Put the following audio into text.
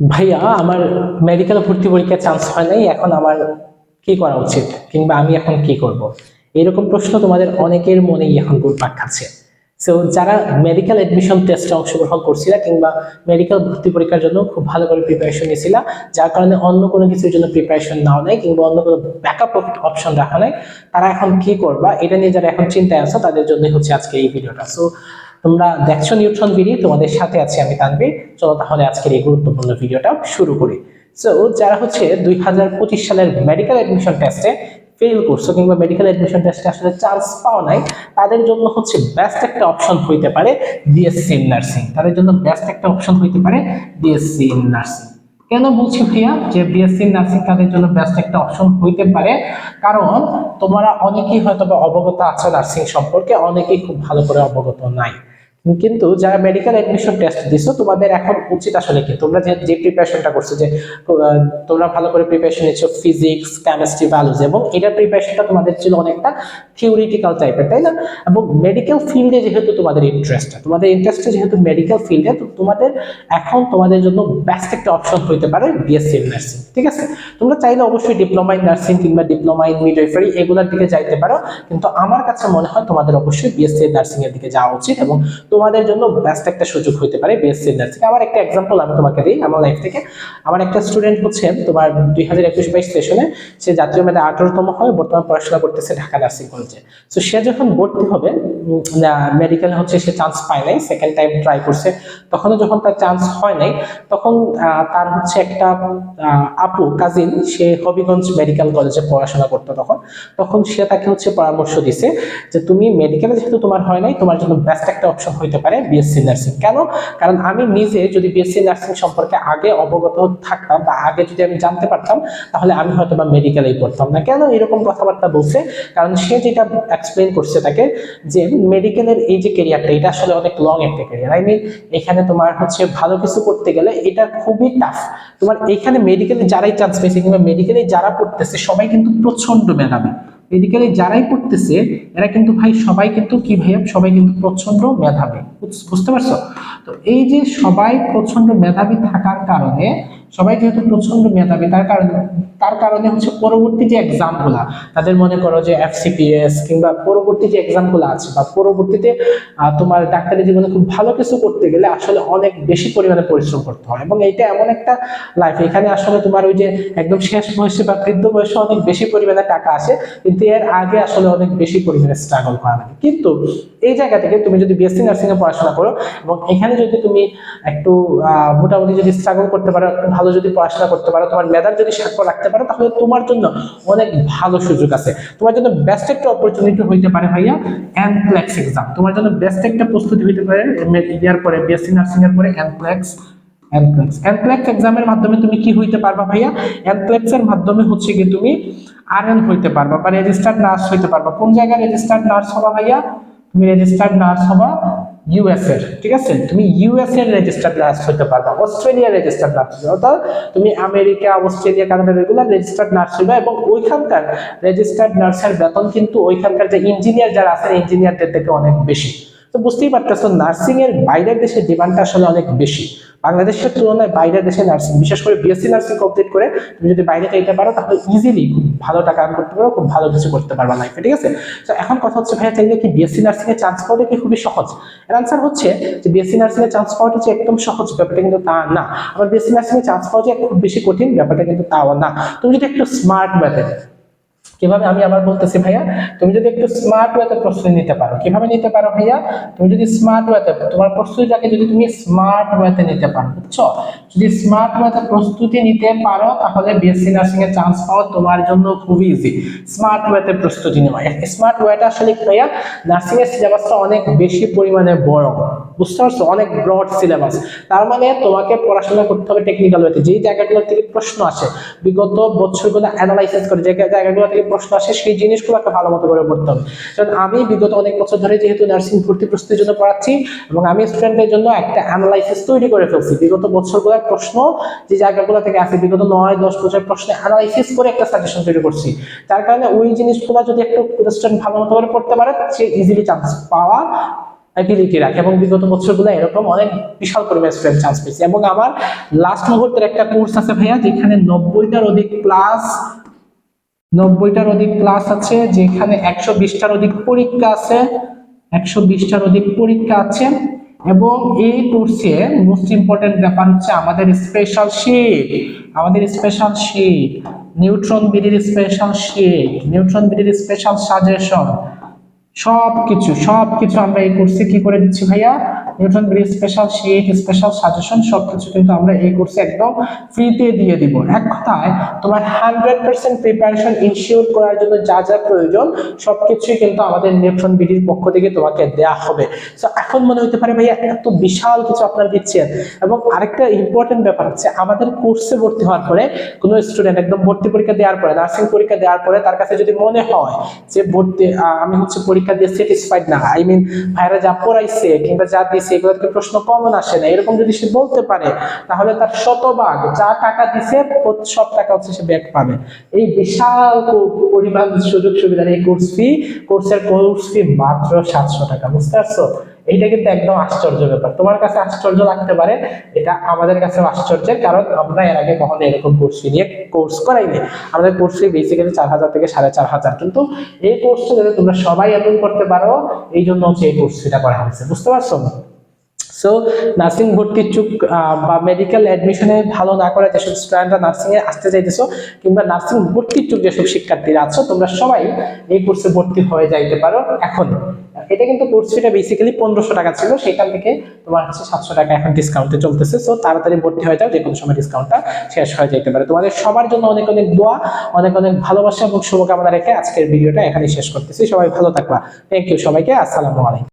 ভাইয়া, আমার মেডিকেল ভর্তি পরীক্ষায় চান্স হয় নাই, এখন আমার কি করা উচিত? কিংবা আমি এখন কি করব? এরকম প্রশ্ন তোমাদের অনেকের মনেই এখন ঘুরপাক খাচ্ছে। সো যারা মেডিকেল এডমিশন টেস্টে অংশগ্রহণ করছিলা কিংবা মেডিকেল ভর্তি পরীক্ষার জন্য খুব ভালো করে প্রিপারেশন নিয়েছিলা, যার কারণে অন্য কোনো কিছুর জন্য প্রিপারেশন নাও নাই কিংবা অন্য কোনো ব্যাকআপ অপশন রাখা নাই, তারা এখন কি করবা? এটা নিয়ে যারা এখন চিন্তায় আছো, তাদের জন্যই হচ্ছে আজকে এই ভিডিওটা সো তোমরা দেখছ নিউট্রন বিডি তোমাদের সাথে আছি আমি তানবীর চলো তাহলে আজকের এই গুরুত্বপূর্ণ ভিডিওটা শুরু করি। সো যারা হচ্ছে দুই হাজার পঁচিশ সালের মেডিকেল অ্যাডমিশন টেস্টে ফেল করছ কিংবা মেডিকেল অ্যাডমিশন টেস্টে আসলে চান্স পাওয়া নাই, তাদের জন্য হচ্ছে বেস্ট একটা অপশন হইতে পারে বিএসসি নার্সিং তাদের জন্য বেস্ট একটা অপশন হইতে পারে বিএসসি নার্সিং কেন বলছি ভাইয়া যে বিএসসি নার্সিং তাদের জন্য বেস্ট একটা অপশন হইতে পারে? কারণ তোমরা অনেকেই হয়তো অবগত আছো নার্সিং সম্পর্কে, অনেকেই খুব ভালো করে অবগত নাই। কিন্তু যারা মেডিকেল এডমিশন টেস্ট দিছো, তোমাদের এখন উচিত আসলে কি? তোমরা যে যে প্রিপারেশনটা করছ যে তোমরা ভালো করে প্রিপারেশন নিচ্ছ ফিজিক্স কেমিস্ট্রি ভ্যালুজ এবং এটার প্রিপারেশনটা তোমাদের ছিল অনেকটা থিওরিটিক্যাল টাইপের তাই না? এবং মেডিকেল ফিল্ডে যেহেতু তোমাদের ইন্টারেস্টটা তোমাদের ইন্টারেস্টটা যেহেতু মেডিকেল ফিল্ডে তো তোমাদের এখন তোমাদের জন্য বেস্ট একটা অপশন হইতে পারে বিএসসি নার্সিং ঠিক আছে? তোমরা চাইলে অবশ্যই ডিপ্লোমা ইন নার্সিং কিংবা ডিপ্লোমা ইন মিডওয়াইফারি এগুলোর দিকে যাইতে পারো, কিন্তু আমার কাছে মনে হয় তোমাদের অবশ্যই বিএসসি নার্সিং এর দিকে যাওয়া উচিত এবং তোমাদের জন্য বেস্ট একটা সুযোগ হতে পারে বিএসসি থেকে। আমার একটা এক্সাম্পল আমি তোমাকে দিই আমার লাইফ থেকে। আমার একটা স্টুডেন্ট হচ্ছে তোমার দুই হাজার একুশ বাইশ সেশনে সে জাতীয় মেধা আঠারোতম হয়, বর্তমানে পড়াশোনা করতেছে ঢাকা নার্সিং কলেজে তো সে যখন ভর্তি হবে মেডিকেল হচ্ছে সে চান্স পায় নাই সেকেন্ড টাইম ট্রাই করছে। তখনও যখন তার চান্স হয় নাই, তখন তার হচ্ছে একটা আপু কাজিন সে হবিগঞ্জ মেডিকেল কলেজে পড়াশোনা করতো তখন। তখন সে তাকে হচ্ছে পরামর্শ দিছে যে, তুমি মেডিকেলে যেহেতু তোমার হয় নাই, তোমার জন্য বেস্ট একটা অপশন হইতে পারে বিএসসি নার্সিং কেন? কারণ আমি নিজে যদি বিএসসি নার্সিং সম্পর্কে আগে অবগত থাকতাম বা আগে যদি আমি জানতে পারতাম, তাহলে আমি হয়তো বা মেডিকেলেই পড়তাম না। কেন এরকম কথাবার্তা বলছে? কারণ সে যেটা এক্সপ্লেন করছে তাকে যে মেডিকেলের এই যে কেরিয়ারটা এটা আসলে অনেক লং একটা কেরিয়ার আই মিন এখানে তোমার হচ্ছে ভালো কিছু করতে গেলে এটা খুবই টাফ তোমার এখানে মেডিকেলে যারাই চান্স পেয়েছে কিংবা মেডিকেলে যারা পড়তেছে, সবাই কিন্তু প্রচণ্ড মেধাবী। মেডিকেলে যারাই পড়তেছে, এরা কিন্তু ভাই সবাই কিন্তু কি ভাইয়া? সবাই কিন্তু প্রচণ্ড মেধাবী। বুঝ- বুঝতে পারছ? তো এই যে সবাই প্রচণ্ড মেধাবী থাকার কারণে সবাই যেহেতু প্রচণ্ড মেধাবী, তার কারণে তার কারণে হচ্ছে পরবর্তী যে এক্সামগুলা তাদের মনে করো যে এফসিপিএস কিংবা পরবর্তী যে এক্সামগুলো আছে বা পরবর্তীতে তোমার ডাক্তারি জীবনে খুব ভালো কিছু করতে গেলে আসলে অনেক বেশি পরিমাণে পরিশ্রম করতে হয়। এবং এইটা এমন একটা লাইফ এখানে আসলে তোমার ওই যে একদম শেষ বয়সে বা বৃদ্ধ বয়সে অনেক বেশি পরিমাণে টাকা আসে, কিন্তু এর আগে আসলে অনেক বেশি পরিমাণে স্ট্রাগল করা লাগে। কিন্তু এই জায়গা থেকে তুমি যদি বিএসসি নার্সিং এ পড়াশোনা করো, এবং এখানে যদি তুমি একটু মোটামুটি যদি স্ট্রাগল করতে পারো, একটু ভালো যদি পড়াশোনা করতে পারো, তোমার মেধার যদি সাক্ষ্য রাখতে পারো, তাহলে তোমার জন্য অনেক ভালো সুযোগ আছে। তোমার জন্য বেস্ট একটা অপরচুনিটি হইতে পারে ভাইয়া অ্যানপ্লেক্স এক্সাম তোমার জন্য বেস্ট একটা প্রস্তুতি হইতে পারে ইয়ার পরে বিএসসি নার্সিং এর পরে অ্যানপ্লেক্স অ্যানপ্লেক্স অ্যানপ্লেক্স এক্সামের মাধ্যমে তুমি কি হইতে পারবা ভাইয়া? অ্যানপ্লেক্স এর মাধ্যমে হচ্ছে কি তুমি আরএন হইতে পারবা বা রেজিস্টার্ড নার্স হইতে পারবা। কোন জায়গায় রেজিস্টার্ড নার্স হবা ভাইয়া? তুমি রেজিস্টার্ড নার্স হবা ইউএস এর ঠিক আছে? তুমি ইউএস এর রেজিস্টার্ড নার্স হইতে পারবা অস্ট্রেলিয়ার রেজিস্টার নার্স অর্থাৎ তুমি America Australia Canada regular registered nurse হইবা এবং ওইখানকার রেজিস্টার্ড নার্সের বেতন কিন্তু ওইখানকার যে ইঞ্জিনিয়ার যারা আছেন ইঞ্জিনিয়ারদের থেকে অনেক বেশি। তো বুঝতেই পারতেছো নার্সিং এর বাইরের দেশের ডিমান্ডটা আসলে অনেক বেশি। বাংলাদেশের তুলনায় বাইরের দেশে নার্সিং বিশেষ করে বিএসসি নার্সিং কমপ্লিট করে তুমি যদি বাইরে যাইতে পারো, তাহলে ইজিলি খুব ভালো টাকা আর্ন করতে পারো, খুব ভালো কিছু করতে পারবা লাইফে ঠিক আছে? তো এখন কথা হচ্ছে, ভাইয়া, চাইলে কি বিএসসি নার্সিং এর চান্স পাওয়াটা কি খুবই সহজ? এর আনসার হচ্ছে যে বিএসসি নার্সিং এর চান্স পাওয়াটা যে একদম সহজ, ব্যাপারটা কিন্তু তা না। আবার বিএসসি নার্সিং এর চান্স পাওয়া যে খুব বেশি কঠিন, ব্যাপারটা কিন্তু তাও না। তুমি যদি একটু স্মার্ট মেথড কীভাবে আমি আবার বলতেছি, ভাইয়া, তুমি যদি একটু স্মার্ট ওয়েতে প্রস্তুতি নিতে পারো। কীভাবে নিতে পারো, ভাইয়া? তুমি যদি স্মার্ট ওয়েতে তোমার প্রস্তুতিটাকে যদি তুমি স্মার্ট ওয়েতে নিতে পারো, বুঝছ? যদি স্মার্ট ওয়েতে প্রস্তুতি নিতে পারো, তাহলে বিএসসি নার্সিং এর চান্স পাওয়া তোমার জন্য খুবই ইজি স্মার্ট ওয়েতে প্রস্তুতি নেওয়া। স্মার্ট ওয়েটা আসলে ভাইয়া? নার্সিং এর সিলেবাসটা অনেক বেশি পরিমাণে বড়। বুঝতে পারছ? অনেক ব্রড সিলেবাস তার মানে তোমাকে পড়াশোনা করতে হবে টেকনিক্যাল ওয়েতে যেই জায়গাগুলো থেকে প্রশ্ন আসে, বিগত বছরগুলো অ্যানালাইসিস করে, যে জায়গাগুলো থেকে প্রশ্ন আসে, সেই জিনিসগুলোকে ভালো মতো করে পড়তে হবে। কারণ আমি বিগত অনেক বছর ধরে যেহেতু নার্সিং ভর্তি প্রস্তুতির জন্য পড়াচ্ছি এবং আমি স্টুডেন্টদের জন্য একটা অ্যানালাইসিস তৈরি করে ফেলছি। বিগত বছরগুলোর প্রশ্ন, যে জায়গাগুলো থেকে আসে বিগত নয়, দশ বছর প্রশ্ন অ্যানালাইসিস করে একটা সাজেশন তৈরি করছি। যার কারণে ওই জিনিসগুলো যদি একটু স্টুডেন্ট ভালো মতো করে পড়তে পারে, সে ইজিলি চান্স পাওয়া অ্যাবিলিটি রাখে এবং বিগত বছরগুলো এরকম অনেক বিশাল পরিমাণ স্টুডেন্ট চান্স পেয়েছে। এবং আমার লাস্ট মুহূর্তের একটা কোর্স আছে ভাইয়া, যেখানে নব্বইটার অধিক প্লাস নব্বইটার অধিক ক্লাস আছে, যেখানে একশো বিশটার অধিক পরীক্ষা আছে, একশো বিশটার অধিক পরীক্ষা আছে, এবং এই কোর্সে মোস্ট ইম্পর্টেন্ট ব্যাপার হচ্ছে আমাদের স্পেশাল শিট আমাদের স্পেশাল শিট নিউট্রন বিডির স্পেশাল শিট নিউট্রন বিডির স্পেশাল সাজেশন সব কিছু সব কিছু আমরা এই কোর্সে কি করে দিচ্ছি ভাইয়া? Newton bridge special sheet special suggestion সব কিছু কিন্তু আমরা এই কোর্সে একদম ফ্রিতে দিয়ে দিব। এক কথায়, তোমার হান্ড্রেড পার্সেন্ট প্রিপারেশন ইনশিওর করার জন্য যা যা প্রয়োজন, সবকিছুই কিন্তু আমাদের নিউট্রন বিডির পক্ষ থেকে তোমাকে দেয়া হবে। তো এখন মনে হতে পারে ভাইয়া, এত বিশাল কিছু আপনারা দিচ্ছেন এবং আরেকটা ইম্পর্টেন্ট ব্যাপার হচ্ছে, আমাদের কোর্সে ভর্তি হওয়ার পরে, কোনো স্টুডেন্ট একদম ভর্তি পরীক্ষা দেওয়ার পরে নার্সিং পরীক্ষা দেওয়ার পরে তার কাছে যদি মনে হয় যে ভর্তি আমি হচ্ছে পরীক্ষা দিয়ে স্যাটিসফাইড না আই মিন ভাইরা যা পড়াইছে কিংবা যা দিছে, এগুলো থেকে প্রশ্ন কমন আসে না। এরকম যদি সে বলতে পারে, তাহলে তার শতভাগ যা টাকা দিছে সব টাকা হচ্ছে সে ব্যাক পাবে। এই বিশাল পরিমাণ সুযোগ সুবিধা এই কোর্স ফি কোর্সের কোর্স ফি মাত্র সাতশো টাকা, বুঝতে পারছ? এইটা কিন্তু একদম আশ্চর্য ব্যাপার। তোমার কাছে আশ্চর্য লাগতে পারে, এটা আমাদের কাছে আশ্চর্যের, কারণ আমরা এর আগে কখনো এরকম কোর্স ফি নিয়ে কোর্স করাইনি। আমাদের কোর্স ফি বেসিক্যালি চার হাজার থেকে সাড়ে চার হাজার। কিন্তু এই কোর্সটা যাতে তোমরা সবাই অ্যাটেন্ড করতে পারো এই জন্য হচ্ছে এই কোর্স ফিটা করা হয়েছে। বুঝতে পারছ? সো নার্সিং ভর্তির চুক বা মেডিকেল অ্যাডমিশনে ভালো না করে যেসব স্টুডেন্টরা নার্সিং এ আসতে চাইতেছো, কিংবা নার্সিং ভর্তির চুক যেসব শিক্ষার্থীরা আছো, তোমরা সবাই এই কোর্সে ভর্তি হয়ে যাইতে পারো এখন। এটা কিন্তু কোর্স ফিটা বেসিক্যালি পনেরোশো টাকা ছিল, সেখান থেকে তোমার হচ্ছে সাতশো টাকা এখন ডিসকাউন্টে চলতেছে। সো তাড়াতাড়ি ভর্তি হয়ে যাও, যে কোনো সময় ডিসকাউন্টটা শেষ হয়ে যেতে পারে। তোমাদের সবার জন্য অনেক অনেক দোয়া, অনেক অনেক ভালোবাসা এবং শুভকামনা রেখে আজকের ভিডিওটা এখানে শেষ করতেছি। সবাই ভালো থাকবা। থ্যাংক ইউ সবাইকে, আসসালামু আলাইকুম।